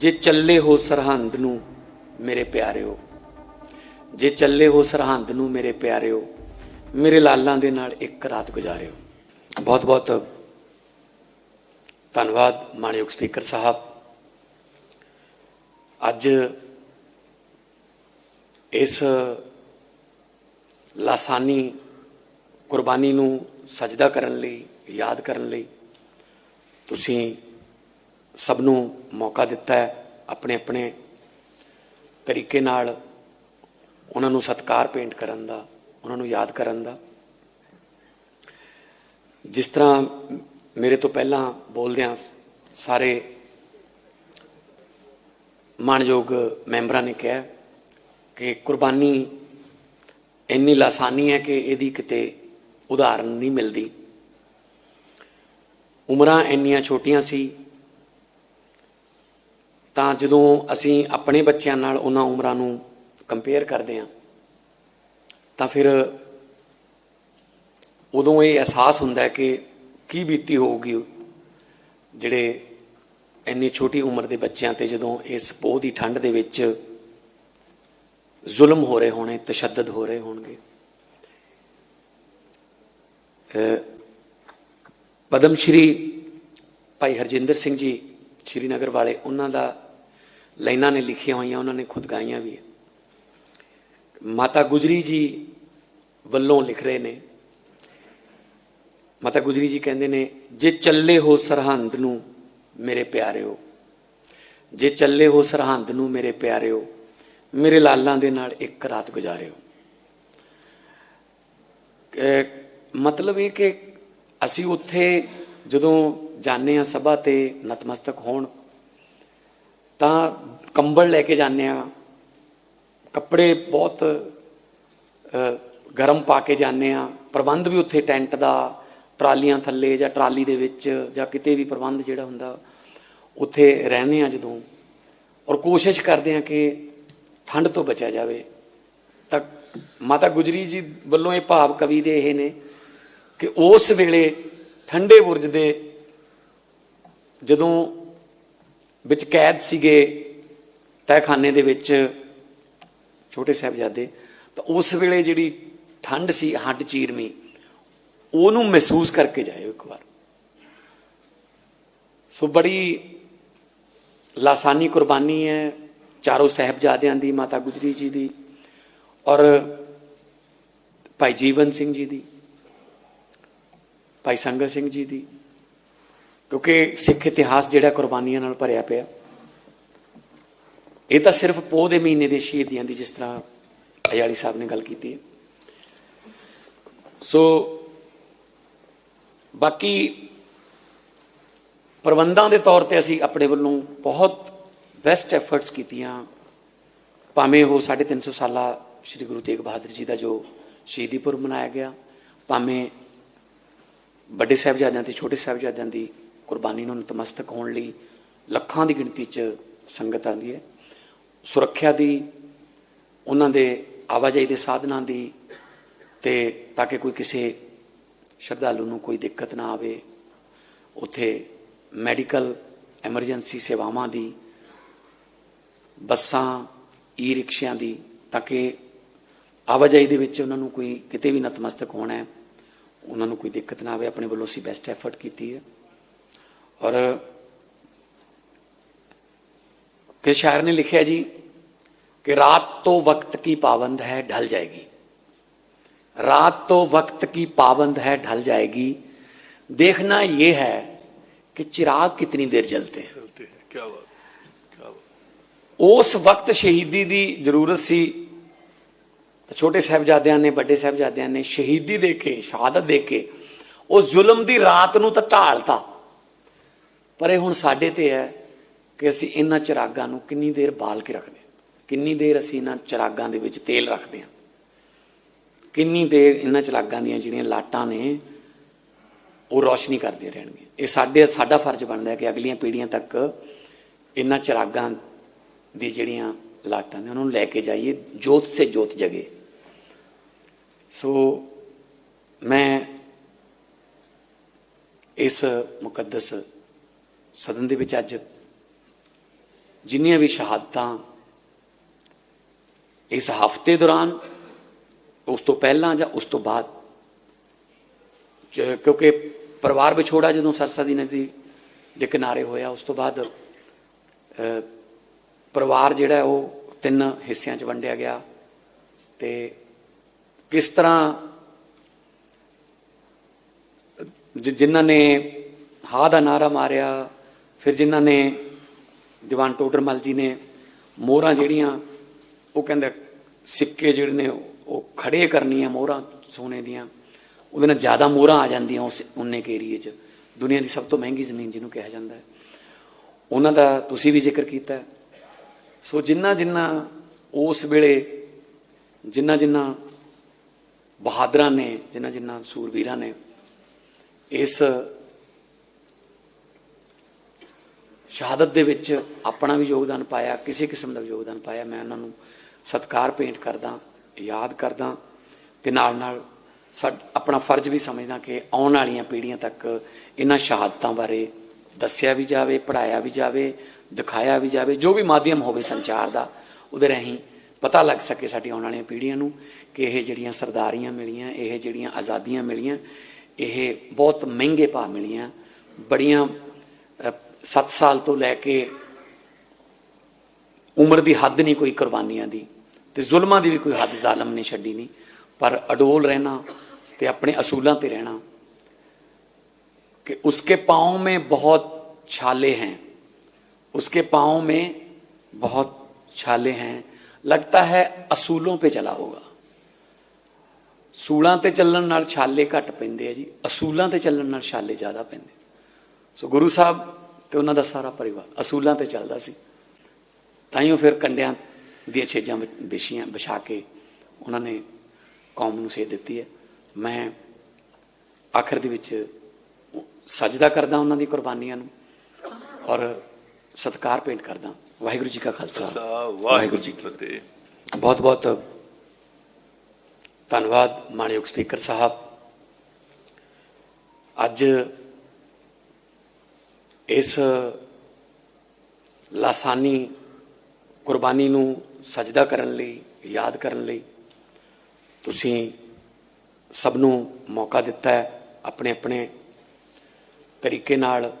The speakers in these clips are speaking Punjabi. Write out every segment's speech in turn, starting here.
ਜੇ ਚੱਲੇ ਹੋ ਸਰਹੰਦ ਨੂੰ ਮੇਰੇ ਪਿਆਰਿਓ, ਜੇ ਚੱਲੇ ਹੋ ਸਰਹੰਦ ਨੂੰ ਮੇਰੇ ਪਿਆਰਿਓ, ਮੇਰੇ ਲਾਲਾਂ ਦੇ ਨਾਲ ਇੱਕ ਰਾਤ ਗੁਜ਼ਾਰਿਓ। ਬਹੁਤ ਬਹੁਤ ਧੰਨਵਾਦ ਮਾਨਯੋਗ ਸਪੀਕਰ ਸਾਹਿਬ। ਅੱਜ ਇਸ ਲਾਸਾਨੀ ਕੁਰਬਾਨੀ ਨੂੰ ਸਜਦਾ ਕਰਨ ਲਈ, ਯਾਦ ਕਰਨ ਲਈ ਤੁਸੀਂ ਸਭ ਨੂੰ ਮੌਕਾ ਦਿੱਤਾ ਹੈ ਆਪਣੇ ਆਪਣੇ ਤਰੀਕੇ ਨਾਲ ਉਹਨਾਂ ਨੂੰ ਸਤਕਾਰ ਪੇਂਟ ਕਰਨ ਦਾ, ਉਹਨਾਂ ਨੂੰ ਯਾਦ ਕਰਨ ਦਾ। ਜਿਸ ਤਰ੍ਹਾਂ ਮੇਰੇ ਤੋਂ ਪਹਿਲਾਂ ਬੋਲਦਿਆਂ ਸਾਰੇ ਮਾਨਯੋਗ ਮੈਂਬਰਾਂ ਨੇ ਕਿਹਾ ਕਿ ਕੁਰਬਾਨੀ ਇੰਨੀ ਲਾਸਾਨੀ ਹੈ ਕਿ ਇਹਦੀ ਕਿਤੇ ਉਦਾਹਰਨ ਨਹੀਂ ਮਿਲਦੀ। ਉਮਰਾਂ ਇੰਨੀਆਂ ਛੋਟੀਆਂ ਸੀ ਤਾਂ ਜਦੋਂ ਅਸੀਂ ਆਪਣੇ ਬੱਚਿਆਂ ਨਾਲ ਉਹਨਾਂ ਉਮਰਾਂ ਨੂੰ ਕੰਪੇਅਰ ਕਰਦੇ ਹਾਂ, ਤਾਂ ਫਿਰ ਉਦੋਂ ਇਹ ਅਹਿਸਾਸ ਹੁੰਦਾ ਹੈ ਕਿ ਕੀ ਬੀਤੀ ਹੋਊਗੀ ਜਿਹੜੇ ਇੰਨੀ ਛੋਟੀ ਉਮਰ ਦੇ ਬੱਚਿਆਂ ਤੇ ਜਦੋਂ ਇਸ ਪੋਹ ਦੀ ਠੰਡ ਦੇ ਵਿੱਚ ਜ਼ੁਲਮ ਹੋ ਰਹੇ ਹੋਣੇ, ਤਸ਼ੱਦਦ ਹੋ ਰਹੇ ਹੋਣਗੇ। ਪਦਮ ਸ਼੍ਰੀ ਭਾਈ ਹਰਜਿੰਦਰ ਸਿੰਘ ਜੀ, ਸ਼੍ਰੀਨਗਰ ਵਾਲੇ, ਉਹਨਾਂ ਦਾ ਲਾਈਨਾਂ ਨੇ ਲਿਖੀਆਂ ਹੋਈਆਂ, ਉਹਨਾਂ ਨੇ ਖੁਦ ਗਾਈਆਂ ਵੀ ਹੈ। ਮਾਤਾ ਗੁਜਰੀ ਜੀ ਵੱਲੋਂ ਲਿਖ ਰਹੇ ਨੇ, ਮਾਤਾ ਗੁਜਰੀ ਜੀ ਕਹਿੰਦੇ ਨੇ, ਜੇ ਚੱਲੇ ਹੋ ਸਰਹੰਦ ਨੂੰ ਮੇਰੇ ਪਿਆਰਿਓ, ਜੇ ਚੱਲੇ ਹੋ ਸਰਹੰਦ ਨੂੰ ਮੇਰੇ ਪਿਆਰਿਓ, ਮੇਰੇ ਲਾਲਾਂ ਦੇ ਨਾਲ ਇੱਕ ਰਾਤ ਗੁਜ਼ਾਰਿਓ। ਕਿ ਮਤਲਬ ਇਹ ਕਿ ਅਸੀਂ ਉੱਥੇ ਜਦੋਂ ਜਾਂਦੇ ਆ ਸਭਾ ਤੇ ਨਤਮਸਤਕ ਹੋਣ ਤਾਂ ਕੰਬਲ ਲੈ ਕੇ ਜਾਂਦੇ ਆ ਕੱਪੜੇ ਬਹੁਤ ਗਰਮ ਪਾ ਕੇ ਜਾਂਦੇ ਆ ਪ੍ਰਬੰਧ ਵੀ ਉੱਥੇ ਟੈਂਟ ਦਾ, ਟਰਾਲੀਆਂ ਥੱਲੇ ਜਾਂ ਟਰਾਲੀ ਦੇ ਵਿੱਚ ਜਾਂ ਕਿਤੇ ਵੀ ਪ੍ਰਬੰਧ ਜਿਹੜਾ ਹੁੰਦਾ, ਉੱਥੇ ਰਹਿੰਦੇ ਆ ਜਦੋਂ। ਔਰ ਕੋਸ਼ਿਸ਼ ਕਰਦੇ ਆ ਕਿ ਠੰਡ ਤੋਂ ਬਚਿਆ ਜਾਵੇ। ਤਾਂ ਮਾਤਾ ਗੁਜਰੀ ਜੀ ਵੱਲੋਂ ਇਹ ਭਾਵ ਕਵੀ ਦੇ ਇਹ ਨੇ ਕਿ ਉਸ ਵੇਲੇ ਠੰਡੇ ਬੁਰਜ ਦੇ ਜਦੋਂ ਵਿੱਚ ਕੈਦ ਸੀਗੇ ਤਹਿਖਾਨੇ ਦੇ ਵਿੱਚ ਛੋਟੇ ਸਾਹਿਬਜ਼ਾਦੇ, ਤਾਂ ਉਸ ਵੇਲੇ ਜਿਹੜੀ ਠੰਡ ਸੀ, ਹੱਡ ਚੀਰਮੀ, ਉਹਨੂੰ ਮਹਿਸੂਸ ਕਰਕੇ ਜਾਇਓ ਇੱਕ ਵਾਰ। ਸੋ ਬੜੀ ਲਾਸਾਨੀ ਕੁਰਬਾਨੀ ਹੈ ਚਾਰੋਂ ਸਾਹਿਬਜ਼ਾਦਿਆਂ ਦੀ, ਮਾਤਾ ਗੁਜਰੀ ਜੀ ਦੀ ਔਰ ਭਾਈ ਜੀਵਨ ਸਿੰਘ ਜੀ ਦੀ, ਭਾਈ ਸੰਗਤ ਸਿੰਘ ਜੀ ਦੀ। ਕਿਉਂਕਿ ਸਿੱਖ ਇਤਿਹਾਸ ਜਿਹੜਾ ਕੁਰਬਾਨੀਆਂ ਨਾਲ ਭਰਿਆ ਪਿਆ। ਇਹ ਤਾਂ ਸਿਰਫ ਪੋਹ ਦੇ ਮਹੀਨੇ ਦੇ ਸ਼ਹੀਦੀਆਂ ਦੀ ਜਿਸ ਤਰ੍ਹਾਂ ਅਯਾਲੀ ਸਾਹਿਬ ਨੇ ਗੱਲ ਕੀਤੀ ਹੈ। ਸੋ ਬਾਕੀ ਪ੍ਰਬੰਧਾਂ ਦੇ ਤੌਰ ਤੇ ਅਸੀਂ ਆਪਣੇ ਵੱਲੋਂ ਬਹੁਤ ਬੈਸਟ ਐਫਰਟਸ ਕੀਤੀਆਂ। ਭਾਵੇਂ ਉਹ 350 ਸਾਲਾ ਸ੍ਰੀ ਗੁਰੂ ਤੇਗ ਬਹਾਦਰ ਜੀ ਦਾ ਜੋ ਸ਼ਹੀਦੀ ਪੁਰਬ ਮਨਾਇਆ ਗਿਆ, ਭਾਵੇਂ ਵੱਡੇ ਸਾਹਿਬਜ਼ਾਦਿਆਂ ਤੇ ਛੋਟੇ ਸਾਹਿਬਜ਼ਾਦਿਆਂ ਦੀ ਕੁਰਬਾਨੀ ਨੂੰ ਨਤਮਸਤਕ ਹੋਣ ਲਈ ਲੱਖਾਂ ਦੀ ਗਿਣਤੀ 'ਚ ਸੰਗਤ ਆਉਂਦੀ ਹੈ। ਸੁਰੱਖਿਆ ਦੀ, ਉਹਨਾਂ ਦੇ ਆਵਾਜਾਈ ਦੇ ਸਾਧਨਾਂ ਦੀ ਤੇ ਤਾਂ ਕਿ ਕੋਈ ਕਿਸੇ ਸ਼ਰਧਾਲੂ ਨੂੰ ਕੋਈ ਦਿੱਕਤ ਨਾ ਆਵੇ, ਉੱਥੇ ਮੈਡੀਕਲ ਐਮਰਜੈਂਸੀ ਸੇਵਾਵਾਂ ਦੀ, ਬੱਸਾਂ ਈ ਰਿਕਸ਼ਿਆਂ ਦੀ, ਤਾਂ ਕਿ ਆਵਾਜਾਈ ਦੇ ਵਿੱਚ ਉਹਨਾਂ ਨੂੰ ਕੋਈ ਕਿਤੇ ਵੀ ਨਤਮਸਤਕ ਹੋਣਾ ਹੈ, ਉਹਨਾਂ ਨੂੰ ਕੋਈ ਦਿੱਕਤ ਨਾ ਆਵੇ, ਆਪਣੇ ਵੱਲੋਂ ਅਸੀਂ ਬੈਸਟ ਐਫਰਟ ਕੀਤੀ ਹੈ। ਔਰ ਕਿ ਸ਼ਾਇਰ ਨੇ ਲਿਖਿਆ ਜੀ कि रात तो वक्त की पाबंद है ढल जाएगी रात तो वक्त की पाबंद है ढल जाएगी देखना यह है कि चिराग कितनी देर जलते हैं चलते हैं क्या बात क्या बात ਉਸ ਵਕਤ ਸ਼ਹੀਦੀ ਦੀ ਜ਼ਰੂਰਤ ਸੀ ਤਾਂ ਛੋਟੇ ਸਾਹਿਬਜ਼ਾਦਿਆਂ ਨੇ ਵੱਡੇ ਸਾਹਿਬਜ਼ਾਦਿਆਂ ਨੇ ਸ਼ਹੀਦੀ ਦੇ ਕੇ ਸ਼ਹਾਦਤ ਦੇ ਕੇ ਉਸ ਜ਼ੁਲਮ ਦੀ ਰਾਤ ਨੂੰ ਤਾਂ ਢਾਲਤਾ ਪਰ ਇਹ ਹੁਣ ਸਾਡੇ ਤੇ ਹੈ ਕਿ ਅਸੀਂ ਇਹਨਾਂ ਚਿਰਾਗਾਂ ਨੂੰ ਕਿੰਨੀ ਦੇਰ ਬਾਲ ਕੇ ਰੱਖਦੇ ਹਾਂ। ਕਿੰਨੀ ਦੇਰ ਅਸੀਂ ਇਹਨਾਂ ਚਿਰਾਗਾਂ ਦੇ ਵਿੱਚ ਤੇਲ ਰੱਖਦੇ ਹਾਂ। ਕਿੰਨੀ ਦੇਰ ਇਹਨਾਂ ਚਿਰਾਗਾਂ ਦੀਆਂ ਜਿਹੜੀਆਂ ਲਾਟਾਂ ਨੇ, ਉਹ ਰੋਸ਼ਨੀ ਕਰਦੇ ਰਹਿਣਗੇ। ਇਹ ਸਾਡੇ, ਸਾਡਾ ਫਰਜ਼ ਬਣਦਾ ਹੈ ਕਿ ਅਗਲੀਆਂ ਪੀੜ੍ਹੀਆਂ ਤੱਕ ਇਹਨਾਂ ਚਿਰਾਗਾਂ ਦੀ ਜਿਹੜੀਆਂ ਲਾਟਾਂ ਨੇ, ਉਹਨਾਂ ਨੂੰ ਲੈ ਕੇ ਜਾਈਏ, ਜੋਤ ਸੇ ਜੋਤ ਜਗੇ। ਸੋ ਮੈਂ ਇਸ ਮੁਕੱਦਸ ਸਦਨ ਦੇ ਵਿੱਚ ਅੱਜ ਜਿੰਨੀਆਂ ਵੀ ਸ਼ਹਾਦਤਾਂ ਇਸ ਹਫ਼ਤੇ ਦੌਰਾਨ, ਉਸ ਤੋਂ ਪਹਿਲਾਂ ਜਾਂ ਉਸ ਤੋਂ ਬਾਅਦ ਕਿਉਂਕਿ ਪਰਿਵਾਰ ਵਿਛੋੜਾ ਜਦੋਂ ਸਰਸਾ ਦੀ ਨਦੀ ਦੇ ਕਿਨਾਰੇ ਹੋਇਆ, ਉਸ ਤੋਂ ਬਾਅਦ ਪਰਿਵਾਰ ਜਿਹੜਾ ਉਹ ਤਿੰਨ ਹਿੱਸਿਆਂ 'ਚ ਵੰਡਿਆ ਗਿਆ ਤੇ ਕਿਸ ਤਰ੍ਹਾਂ ਜਿ- ਜਿਨ੍ਹਾਂ ਨੇ ਹਾ ਦਾ ਨਾਰਾ ਮਾਰਿਆ ਫਿਰ ਜਿਨ੍ਹਾਂ ਨੇ ਦੀਵਾਨ ਟੋਡਰਮਲ ਜੀ ਨੇ ਮੋਹਰਾਂ ਜਿਹੜੀਆਂ, ਉਹ ਕਹਿੰਦੇ ਸਿੱਕੇ ਜਿਹੜੇ ਨੇ, ਉਹ ਖੜੇ ਕਰਨੀਆਂ ਮੋਹਰਾਂ ਸੋਨੇ ਦੀਆਂ। ਉਹਦੇ ਨਾਲ ਜ਼ਿਆਦਾ ਮੋਹਰਾਂ ਆ ਜਾਂਦੀਆਂ ਉਸ ਉਨੇ ਕੇ ਏਰੀਏ 'ਚ। ਦੁਨੀਆ ਦੀ ਸਭ ਤੋਂ ਮਹਿੰਗੀ ਜ਼ਮੀਨ ਜਿਹਨੂੰ ਕਿਹਾ ਜਾਂਦਾ ਹੈ। ਉਹਨਾਂ ਦਾ ਤੁਸੀਂ ਵੀ ਜ਼ਿਕਰ ਕੀਤਾ ਸੋ ਜਿੰਨਾ ਜਿੰਨਾ ਉਸ ਵੇਲੇ ਜਿੰਨਾ ਜਿੰਨਾ ਬਹਾਦਰਾਂ ਨੇ, ਜਿੰਨਾ ਜਿੰਨਾ ਸੂਰਬੀਰਾਂ ਨੇ, ਇਸ ਸ਼ਹਾਦਤ ਦੇ ਵਿੱਚ ਆਪਣਾ ਵੀ ਯੋਗਦਾਨ ਪਾਇਆ, ਕਿਸੇ ਕਿਸਮ ਦਾ ਵੀ ਯੋਗਦਾਨ ਪਾਇਆ, ਮੈਂ ਉਹਨਾਂ ਨੂੰ ਸਤਿਕਾਰ ਭੇਂਟ ਕਰਦਾ, ਯਾਦ ਕਰਦਾ ਤੇ ਨਾਲ ਨਾਲ ਸਾਡ ਆਪਣਾ ਫਰਜ਼ ਵੀ ਸਮਝਦਾ ਕਿ ਆਉਣ ਵਾਲੀਆਂ ਪੀੜ੍ਹੀਆਂ ਤੱਕ ਇਹਨਾਂ ਸ਼ਹਾਦਤਾਂ ਬਾਰੇ ਦੱਸਿਆ ਵੀ ਜਾਵੇ ਪੜਾਇਆ ਵੀ ਜਾਵੇ, ਦਿਖਾਇਆ ਵੀ ਜਾਵੇ, ਜੋ ਵੀ ਮਾਧਿਅਮ ਹੋਵੇ ਸੰਚਾਰ ਦਾ, ਉਹਦੇ ਰਾਹੀਂ ਪਤਾ ਲੱਗ ਸਕੇ ਸਾਡੀ ਆਉਣ ਵਾਲੀਆਂ ਪੀੜ੍ਹੀਆਂ ਨੂੰ ਕਿ ਇਹ ਜਿਹੜੀਆਂ ਸਰਦਾਰੀਆਂ ਮਿਲੀਆਂ, ਇਹ ਜਿਹੜੀਆਂ ਆਜ਼ਾਦੀਆਂ ਮਿਲੀਆਂ, ਇਹ ਬਹੁਤ ਮਹਿੰਗੇ ਭਾਅ ਮਿਲੀਆਂ, ਬੜੀਆਂ 7 ਸਾਲ ਤੋਂ ਲੈ ਕੇ ਉਮਰ ਦੀ ਹੱਦ ਨਹੀਂ ਕੋਈ ਕੁਰਬਾਨੀਆਂ ਦੀ ਤੇ ਜ਼ੁਲਮਾਂ ਦੀ ਵੀ ਕੋਈ ਹੱਦ ਜ਼ਾਲਮ ਨੇ ਛੱਡੀ ਨਹੀਂ ਪਰ ਅਡੋਲ ਰਹਿਣਾ ਤੇ ਆਪਣੇ ਅਸੂਲਾਂ ਤੇ ਰਹਿਣਾ कि उसके पाँव में बहुत छाले हैं उसके पाँव में बहुत छाले हैं लगता है ਅਸੂਲੋਂ पे ਚਲਾ ਹੋਗਾ ਸੂਲਾਂ ਤੇ ਚੱਲਣ ਨਾਲ ਛਾਲੇ ਘੱਟ ਪੈਂਦੇ ਆ ਜੀ ਅਸੂਲਾਂ ਤੇ ਚੱਲਣ ਨਾਲ ਛਾਲੇ ਜ਼ਿਆਦਾ ਪੈਂਦੇ ਸੋ ਗੁਰੂ ਸਾਹਿਬ ਤੇ ਉਹਨਾਂ ਦਾ ਸਾਰਾ ਪਰਿਵਾਰ ਅਸੂਲਾਂ ਤੇ ਚੱਲਦਾ ਸੀ। ਤਾਈਓ ਫਿਰ ਕੰਡਿਆਂ ਦੀਆਂ ਛੇਜਾਂ ਵਿਛੀਆਂ ਵਿਛਾ ਕੇ ਉਹਨਾਂ ਨੇ ਕੌਮ ਨੂੰ ਸੇਧ ਦਿੱਤੀ ਹੈ। ਮੈਂ ਆਖਰ ਦੇ ਵਿੱਚ ਸਜਦਾ ਕਰਦਾ ਉਹਨਾਂ ਦੀ ਕੁਰਬਾਨੀਆਂ ਨੂੰ ਔਰ ਸਤਿਕਾਰ ਭੇਂਟ ਕਰਦਾ। ਵਾਹਿਗੁਰੂ ਜੀ ਕਾ ਖਾਲਸਾ। ਵਾਹਿਗੁਰੂ ਜੀ ਕੀ ਫਤਿਹ। ਬਹੁਤ ਬਹੁਤ ਧੰਨਵਾਦ ਮਾਨਯੋਗ ਸਪੀਕਰ ਸਾਹਿਬ। ਅੱਜ ਇਸ ਲਾਸਾਨੀ ਕੁਰਬਾਨੀ ਨੂੰ ਸਜਦਾ ਕਰਨ ਲਈ, ਯਾਦ ਕਰਨ ਲਈ ਤੁਸੀਂ ਸਭ ਨੂੰ ਮੌਕਾ ਦਿੱਤਾ ਹੈ ਆਪਣੇ ਆਪਣੇ ਤਰੀਕੇ ਨਾਲ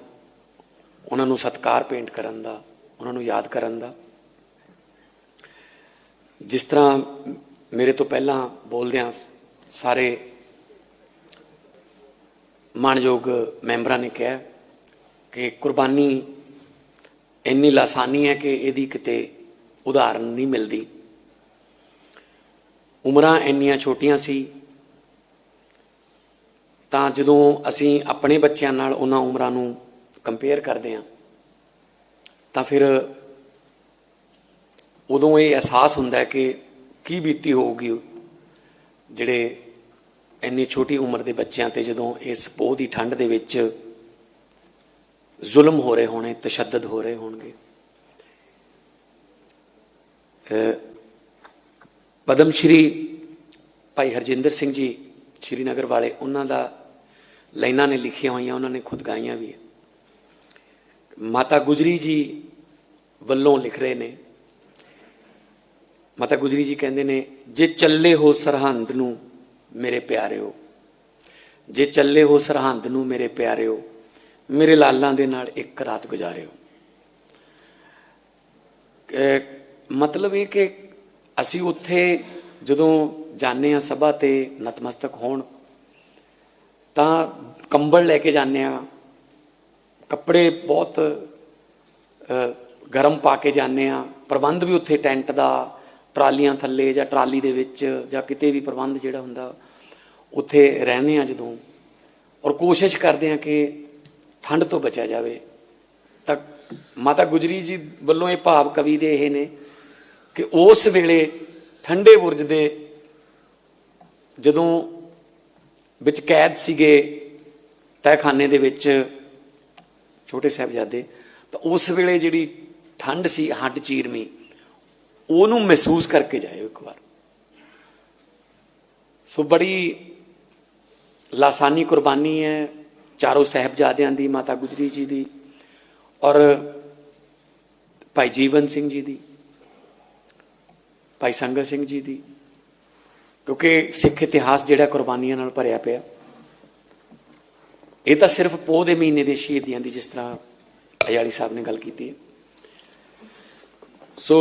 ਉਹਨਾਂ ਨੂੰ ਸਤਿਕਾਰ ਪੇਂਟ ਕਰਨ ਦਾ, ਉਹਨਾਂ ਨੂੰ ਯਾਦ ਕਰਨ ਦਾ। ਜਿਸ ਤਰ੍ਹਾਂ ਮੇਰੇ ਤੋਂ ਪਹਿਲਾਂ ਬੋਲਦਿਆਂ ਸਾਰੇ ਮਾਣਯੋਗ ਮੈਂਬਰਾਂ ਨੇ ਕਿਹਾ ਕਿ ਕੁਰਬਾਨੀ ਇੰਨੀ ਲਾਸਾਨੀ ਹੈ ਕਿ ਇਹਦੀ ਕਿਤੇ ਉਦਾਹਰਨ ਨਹੀਂ ਮਿਲਦੀ। ਉਮਰਾਂ ਇੰਨੀਆਂ ਛੋਟੀਆਂ ਸੀ, ਤਾਂ ਜਦੋਂ ਅਸੀਂ ਆਪਣੇ ਬੱਚਿਆਂ ਨਾਲ ਉਹਨਾਂ ਉਮਰਾਂ ਨੂੰ ਕੰਪੇਅਰ ਕਰਦੇ ਹਾਂ, ਤਾਂ ਫਿਰ ਉਦੋਂ ਇਹ ਅਹਿਸਾਸ ਹੁੰਦਾ ਕਿ ਕੀ ਬੀਤੀ ਹੋਊਗੀ ਜਿਹੜੇ ਇੰਨੀ ਛੋਟੀ ਉਮਰ ਦੇ ਬੱਚਿਆਂ ਤੇ ਜਦੋਂ ਇਸ ਪੋਹ ਦੀ ਠੰਡ ਦੇ ਵਿੱਚ ਜ਼ੁਲਮ ਹੋ ਰਹੇ ਹੋਣੇ, ਤਸ਼ੱਦਦ ਹੋ ਰਹੇ ਹੋਣਗੇ। ਅਹ ਪਦਮ ਸ਼੍ਰੀ ਭਾਈ ਹਰਜਿੰਦਰ ਸਿੰਘ ਜੀ, ਸ਼੍ਰੀਨਗਰ ਵਾਲੇ, ਉਹਨਾਂ ਦਾ ਲਾਈਨਾਂ ਨੇ ਲਿਖੀਆਂ ਹੋਈਆਂ, ਉਹਨਾਂ ਨੇ ਖੁਦ ਗਾਈਆਂ ਵੀ ਮਾਤਾ ਗੁਜਰੀ ਜੀ ਵੱਲੋਂ ਲਿਖ ਰਹੇ ਨੇ। ਮਾਤਾ ਗੁਜਰੀ ਜੀ ਕਹਿੰਦੇ ਨੇ, ਜੇ ਚੱਲੇ ਹੋ ਸਰਹੰਦ ਨੂੰ ਮੇਰੇ ਪਿਆਰਿਓ, ਜੇ ਚੱਲੇ ਹੋ ਸਰਹੰਦ ਨੂੰ ਮੇਰੇ ਪਿਆਰਿਓ ਮੇਰੇ ਲਾਲਾਂ ਦੇ ਨਾਲ ਇੱਕ ਰਾਤ ਗੁਜ਼ਾਰਿਓ। ਅਹ ਮਤਲਬ ਇਹ ਕਿ ਅਸੀਂ ਉੱਥੇ ਜਦੋਂ ਜਾਂਦੇ ਆ ਸਭਾ ਤੇ ਨਤਮਸਤਕ ਹੋਣ, ਤਾਂ ਕੰਬਲ ਲੈ ਕੇ ਜਾਂਦੇ ਆ ਕੱਪੜੇ ਬਹੁਤ ਗਰਮ ਪਾ ਕੇ ਜਾਂਦੇ ਆ ਪ੍ਰਬੰਧ ਵੀ ਉੱਥੇ ਟੈਂਟ ਦਾ, ਟਰਾਲੀਆਂ ਥੱਲੇ ਜਾਂ ਟਰਾਲੀ ਦੇ ਵਿੱਚ ਜਾਂ ਕਿਤੇ ਵੀ ਪ੍ਰਬੰਧ ਜਿਹੜਾ ਹੁੰਦਾ, ਉੱਥੇ ਰਹਿੰਦੇ ਆ ਜਦੋਂ। ਔਰ ਕੋਸ਼ਿਸ਼ ਕਰਦੇ ਆ ਕਿ ਠੰਡ ਤੋਂ ਬਚਿਆ ਜਾਵੇ। ਤਾਂ ਮਾਤਾ ਗੁਜਰੀ ਜੀ ਵੱਲੋਂ ਇਹ ਭਾਵ ਕਵੀ ਦੇ ਇਹ ਨੇ ਕਿ ਉਸ ਵੇਲੇ ਠੰਡੇ ਬੁਰਜ ਦੇ ਜਦੋਂ ਵਿੱਚ ਕੈਦ ਸੀਗੇ ਤਹਿਖਾਨੇ ਦੇ ਵਿੱਚ ਛੋਟੇ ਸਾਹਿਬਜ਼ਾਦੇ, ਤਾਂ ਉਸ ਵੇਲੇ ਜਿਹੜੀ ਠੰਡ ਸੀ, ਹੱਡ ਚੀਰਮੀ, ਉਹਨੂੰ ਮਹਿਸੂਸ ਕਰਕੇ ਜਾਇਓ ਇੱਕ ਵਾਰ। ਸੋ ਬੜੀ ਲਾਸਾਨੀ ਕੁਰਬਾਨੀ ਹੈ ਚਾਰੋਂ ਸਾਹਿਬਜ਼ਾਦਿਆਂ ਦੀ, ਮਾਤਾ ਗੁਜਰੀ ਜੀ ਦੀ ਔਰ ਭਾਈ ਜੀਵਨ ਸਿੰਘ ਜੀ ਦੀ, ਭਾਈ ਸੰਗਤ ਸਿੰਘ ਜੀ ਦੀ, ਕਿਉਂਕਿ ਸਿੱਖ ਇਤਿਹਾਸ ਜਿਹੜਾ ਕੁਰਬਾਨੀਆਂ ਨਾਲ ਭਰਿਆ ਪਿਆ। ਇਹ ਤਾਂ ਸਿਰਫ ਪੋਹ ਦੇ ਮਹੀਨੇ ਦੇ ਸ਼ਹੀਦੀਆਂ ਦੀ ਜਿਸ ਤਰ੍ਹਾਂ ਅਯਾਲੀ ਸਾਹਿਬ ਨੇ ਗੱਲ ਕੀਤੀ ਹੈ। ਸੋ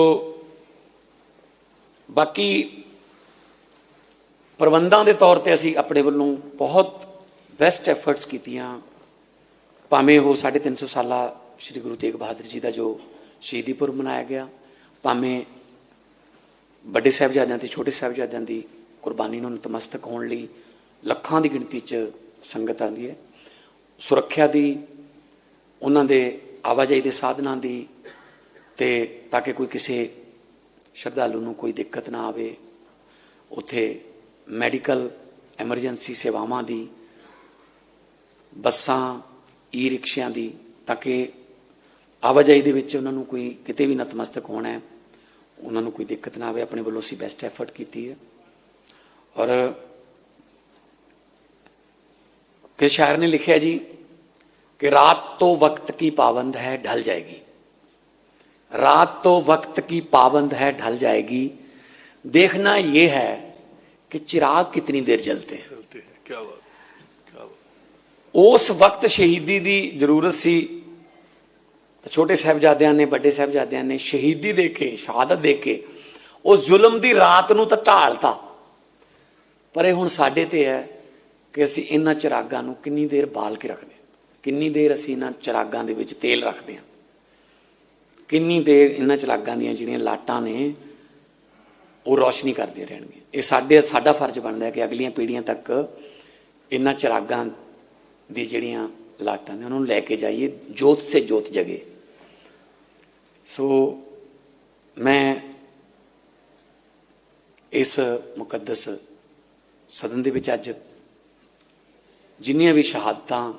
ਬਾਕੀ ਪ੍ਰਬੰਧਾਂ ਦੇ ਤੌਰ ਤੇ ਅਸੀਂ ਆਪਣੇ ਵੱਲੋਂ ਬਹੁਤ ਬੈਸਟ ਐਫਰਟਸ ਕੀਤੀਆਂ। ਭਾਵੇਂ ਉਹ 350 ਸਾਲਾ ਸ੍ਰੀ ਗੁਰੂ ਤੇਗ ਬਹਾਦਰ ਜੀ ਦਾ ਜੋ ਸ਼ਹੀਦੀ ਪੁਰਬ ਮਨਾਇਆ ਗਿਆ, ਭਾਵੇਂ ਵੱਡੇ ਸਾਹਿਬਜ਼ਾਦਿਆਂ ਤੇ ਛੋਟੇ ਸਾਹਿਬਜ਼ਾਦਿਆਂ ਦੀ ਕੁਰਬਾਨੀ ਨੂੰ ਨਤਮਸਤਕ ਹੋਣ ਲਈ ਲੱਖਾਂ ਦੀ ਗਿਣਤੀ 'ਚ ਸੰਗਤ ਆਉਂਦੀ ਹੈ। ਸੁਰੱਖਿਆ ਦੀ, ਉਹਨਾਂ ਦੇ ਆਵਾਜਾਈ ਦੇ ਸਾਧਨਾਂ ਦੀ ਤੇ ਤਾਂ ਕਿ ਕੋਈ ਕਿਸੇ ਸ਼ਰਧਾਲੂ ਨੂੰ ਕੋਈ ਦਿੱਕਤ ਨਾ ਆਵੇ, ਉੱਥੇ ਮੈਡੀਕਲ ਐਮਰਜੈਂਸੀ ਸੇਵਾਵਾਂ ਦੀ ਬੱਸਾਂ ਈ ਰਿਕਸ਼ਿਆਂ ਦੀ ਤਾਂ ਕਿ ਆਵਾਜਾਈ ਦੇ ਵਿੱਚ ਉਹਨਾਂ ਨੂੰ ਕੋਈ ਕਿਤੇ ਵੀ ਨਤਮਸਤਕ ਹੋਣਾ ਹੈ ਉਹਨਾਂ ਨੂੰ ਕੋਈ ਦਿੱਕਤ ਨਾ ਆਵੇ ਆਪਣੇ ਵੱਲੋਂ ਅਸੀਂ ਬੈਸਟ ਐਫਰਟ ਕੀਤੀ ਹੈ ਔਰ ਕਿ ਸ਼ਾਇਰ ਨੇ ਲਿਖਿਆ ਜੀ कि रात तो वक्त की पाबंद है ढल जाएगी रात तो वक्त की पाबंद है ढल जाएगी देखना यह है कि चिराग कितनी देर जलते हैं चलते हैं क्या बात क्या बात ਉਸ ਵਕਤ ਸ਼ਹੀਦੀ ਦੀ ਜ਼ਰੂਰਤ ਸੀ। ਤਾਂ ਛੋਟੇ ਸਾਹਿਬਜ਼ਾਦਿਆਂ ਨੇ, ਵੱਡੇ ਸਾਹਿਬਜ਼ਾਦਿਆਂ ਨੇ ਸ਼ਹੀਦੀ ਦੇ ਕੇ, ਸ਼ਹਾਦਤ ਦੇ ਕੇ ਉਹ ਜ਼ੁਲਮ ਦੀ ਰਾਤ ਨੂੰ ਤਾਂ ਢਾਲਤਾ। ਪਰ ਇਹ ਹੁਣ ਸਾਡੇ ਤੇ ਹੈ ਕਿ ਅਸੀਂ ਇਹਨਾਂ ਚਿਰਾਗਾਂ ਨੂੰ ਕਿੰਨੀ ਦੇਰ ਬਾਲ ਕੇ ਰੱਖਦੇ ਹਾਂ। ਕਿੰਨੀ ਦੇਰ ਅਸੀਂ ਇਹਨਾਂ ਚਿਰਾਗਾਂ ਦੇ ਵਿੱਚ ਤੇਲ ਰੱਖਦੇ ਹਾਂ। ਕਿੰਨੀ ਦੇਰ ਇਹਨਾਂ ਚਿਰਾਗਾਂ ਦੀਆਂ ਜਿਹੜੀਆਂ ਲਾਟਾਂ ਨੇ, ਉਹ ਰੋਸ਼ਨੀ ਕਰਦੀਆਂ ਰਹਿਣਗੀਆਂ ਇਹ ਸਾਡੇ, ਸਾਡਾ ਫਰਜ਼ ਬਣਦਾ ਹੈ ਕਿ ਅਗਲੀਆਂ ਪੀੜ੍ਹੀਆਂ ਤੱਕ ਇਹਨਾਂ ਚਿਰਾਗਾਂ ਦੀ ਜਿਹੜੀਆਂ ਲਾਟਾਂ ਨੇ ਉਹਨਾਂ ਨੂੰ ਲੈ ਕੇ ਜਾਈਏ, ਜੋਤ ਸੇ ਜੋਤ ਜਗੇ। ਸੋ ਮੈਂ ਇਸ ਮੁਕੱਦਸ ਸਦਨ ਦੇ ਵਿੱਚ ਅੱਜ ਜਿੰਨੀਆਂ ਵੀ ਸ਼ਹਾਦਤਾਂ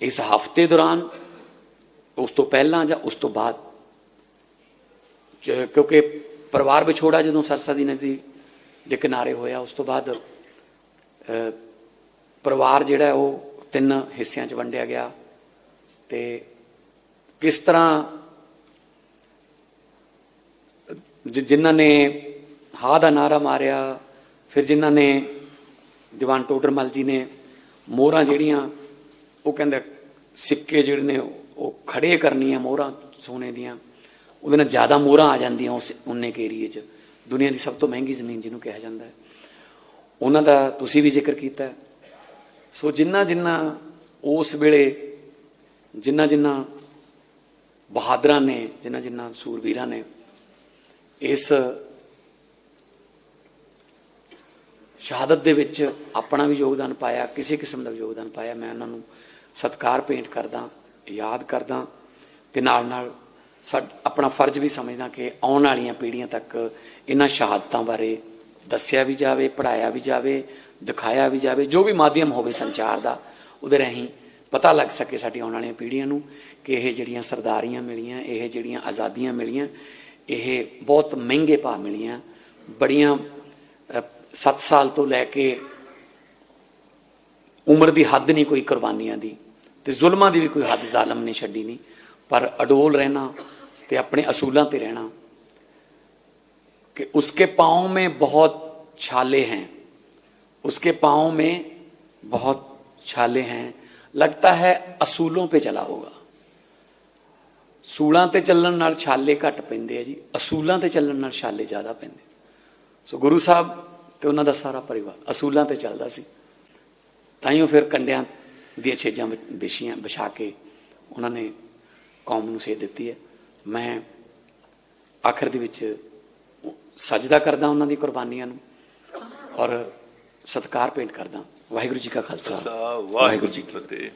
ਇਸ ਹਫ਼ਤੇ ਦੌਰਾਨ, ਉਸ ਤੋਂ ਪਹਿਲਾਂ ਜਾਂ ਉਸ ਤੋਂ ਬਾਅਦ ਕਿਉਂਕਿ ਪਰਿਵਾਰ ਵਿਛੋੜਾ ਜਦੋਂ ਸਰਸਾ ਦੀ ਨਦੀ ਦੇ ਕਿਨਾਰੇ ਹੋਇਆ, ਉਸ ਤੋਂ ਬਾਅਦ ਪਰਿਵਾਰ ਜਿਹੜਾ ਉਹ ਤਿੰਨ ਹਿੱਸਿਆਂ 'ਚ ਵੰਡਿਆ ਗਿਆ ਤੇ ਕਿਸ ਤਰ੍ਹਾਂ ਜਿ- ਜਿਨ੍ਹਾਂ ਨੇ ਹਾ ਦਾ ਨਾਰਾ ਮਾਰਿਆ, ਫਿਰ ਜਿਨ੍ਹਾਂ ਨੇ ਦੀਵਾਨ ਟੋਡਰਮਲ ਜੀ ਨੇ ਮੋਹਰਾਂ ਜਿਹੜੀਆਂ, ਉਹ ਕਹਿੰਦੇ ਸਿੱਕੇ ਜਿਹੜੇ ਨੇ ਉਹ ਖੜੇ ਕਰਨੀਆਂ ਮੋਹਰਾਂ ਸੋਨੇ ਦੀਆਂ, ਉਹਦੇ ਨਾਲ ਜ਼ਿਆਦਾ ਮੋਹਰਾਂ ਆ ਜਾਂਦੀਆਂ ਉਸ ਉਨੇ ਕੇ ਏਰੀਏ 'ਚ ਦੁਨੀਆ ਦੀ ਸਭ ਤੋਂ ਮਹਿੰਗੀ ਜ਼ਮੀਨ ਜਿਹਨੂੰ ਕਿਹਾ ਜਾਂਦਾ ਹੈ ਉਹਨਾਂ ਦਾ ਤੁਸੀਂ ਵੀ ਜ਼ਿਕਰ ਕੀਤਾ ਹੈ। ਸੋ ਜਿੰਨਾ ਜਿੰਨਾ ਉਸ ਵੇਲੇ, ਜਿੰਨਾ ਜਿੰਨਾ ਬਹਾਦਰਾਂ ਨੇ, ਜਿੰਨਾ ਜਿੰਨਾ ਸੂਰਬੀਰਾਂ ਨੇ ਇਸ ਸ਼ਹਾਦਤ ਦੇ ਵਿੱਚ ਆਪਣਾ ਵੀ ਯੋਗਦਾਨ ਪਾਇਆ, ਕਿਸੇ ਕਿਸਮ ਦਾ ਵੀ ਯੋਗਦਾਨ ਪਾਇਆ, ਮੈਂ ਉਹਨਾਂ ਨੂੰ ਸਤਿਕਾਰ ਭੇਂਟ ਕਰਦਾ, ਯਾਦ ਕਰਦਾ ਤੇ ਨਾਲ ਨਾਲ ਸਾਡ- ਆਪਣਾ ਫਰਜ਼ ਵੀ ਸਮਝਦਾ ਕਿ ਆਉਣ ਵਾਲੀਆਂ ਪੀੜ੍ਹੀਆਂ ਤੱਕ ਇਹਨਾਂ ਸ਼ਹਾਦਤਾਂ ਬਾਰੇ ਦੱਸਿਆ ਵੀ ਜਾਵੇ ਪੜਾਇਆ ਵੀ ਜਾਵੇ, ਦਿਖਾਇਆ ਵੀ ਜਾਵੇ, ਜੋ ਵੀ ਮਾਧਿਅਮ ਹੋਵੇ ਸੰਚਾਰ ਦਾ, ਉਹਦੇ ਰਾਹੀਂ ਪਤਾ ਲੱਗ ਸਕੇ ਸਾਡੀ ਆਉਣ ਵਾਲੀਆਂ ਪੀੜ੍ਹੀਆਂ ਨੂੰ ਕਿ ਇਹ ਜਿਹੜੀਆਂ ਸਰਦਾਰੀਆਂ ਮਿਲੀਆਂ, ਇਹ ਜਿਹੜੀਆਂ ਆਜ਼ਾਦੀਆਂ ਮਿਲੀਆਂ, ਇਹ ਬਹੁਤ ਮਹਿੰਗੇ ਭਾਅ ਮਿਲੀਆਂ, ਬੜੀਆਂ 7 ਸਾਲ ਤੋਂ ਲੈ ਕੇ ਉਮਰ ਦੀ ਹੱਦ ਨਹੀਂ ਕੋਈ ਕੁਰਬਾਨੀਆਂ ਦੀ ਤੇ ਜ਼ੁਲਮਾਂ ਦੀ ਵੀ ਕੋਈ ਹੱਦ ਜ਼ਾਲਮ ਨੇ ਛੱਡੀ ਨਹੀਂ, ਪਰ ਅਡੋਲ ਰਹਿਣਾ ਤੇ ਆਪਣੇ ਅਸੂਲਾਂ ਤੇ ਰਹਿਣਾ कि उसके पाँव में बहुत छाले हैं उसके पाँव में बहुत छाले हैं लगता है ਅਸੂਲੋਂ पे ਚਲਾ ਹੋਗਾ ਸੂਲਾਂ ਤੇ ਚੱਲਣ ਨਾਲ ਛਾਲੇ ਘੱਟ ਪੈਂਦੇ ਆ ਜੀ ਅਸੂਲਾਂ ਤੇ ਚੱਲਣ ਨਾਲ ਛਾਲੇ ਜ਼ਿਆਦਾ ਪੈਂਦੇ ਸੋ ਗੁਰੂ ਸਾਹਿਬ ਤੇ ਉਹਨਾਂ ਦਾ ਸਾਰਾ ਪਰਿਵਾਰ ਅਸੂਲਾਂ ਤੇ ਚੱਲਦਾ ਸੀ ਤਾਈਓ ਫਿਰ ਕੰਡਿਆਂ ਦੀਆਂ ਛੇਜਾਂ ਵਿੱਚ ਵਿਛੀਆਂ ਵਿਛਾ ਕੇ ਉਹਨਾਂ ਨੇ ਕੌਮ ਨੂੰ ਸੇਧ ਦਿੱਤੀ ਹੈ ਮੈਂ ਆਖਰ ਦੇ ਵਿੱਚ ਸਜਦਾ ਕਰਦਾ ਉਹਨਾਂ ਦੀ ਕੁਰਬਾਨੀਆਂ ਨੂੰ ਔਰ ਸਤਿਕਾਰ ਭੇਂਟ ਕਰਦਾ। ਵਾਹਿਗੁਰੂ ਜੀ ਕਾ ਖਾਲਸਾ। ਵਾਹਿਗੁਰੂ ਜੀ ਕੀ ਫਤਿਹ।